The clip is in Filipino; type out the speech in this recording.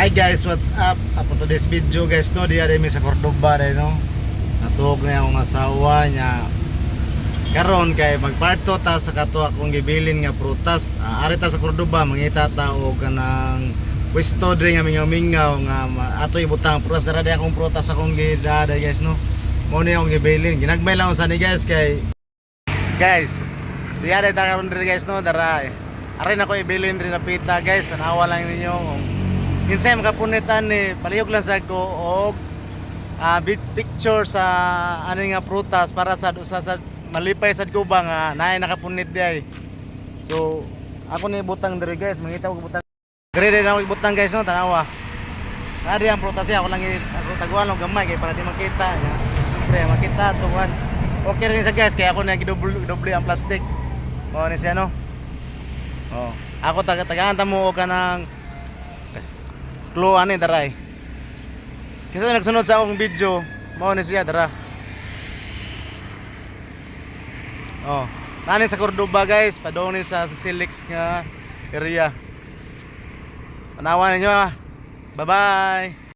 Hi guys, what's up? Apo today's video guys no, diya mi sa Cordoba day no. Natuog na akong asawa niya. Karon kay magparto ta sa kato akong gibilin nga prutas. Ah, ari sa Cordoba mangita ta og kanang pwesto diri nga mingaw-mingaw nga ato ibutang prutas ra akong prutas akong gidada guys no. Mo ni akong gibilin. Ginagmay lang sa ni guys kay Guys, diya day ta karon diri guys no, dara. Ari na ko ibilin rin na pita guys, tanawa lang ninyo kung Kinsay makapunitan ni palihog lang sa ko og ah, big picture sa ano nga prutas para sa usa sa malipay sa guba nga naay nakapunit diay. So ako ni butang diri guys, mangita ko butang. Diri na ako butang guys no, tanawa. Nari ang prutas siya, ako lang ako tagwan og gamay kay para di makita. Siyempre makita tuwan. Okay rin sa guys, kaya ako na gidoble doble ang plastic. Mo ni siya no. Oh, ako taga tagaan ta mo og kanang Klo ani daray. Kasi nagsunod sa akong video, mao ni siya dara. Oh, nani sa Cordoba guys, padong ni sa Silix nga area. Tanawan ninyo ah. Bye-bye.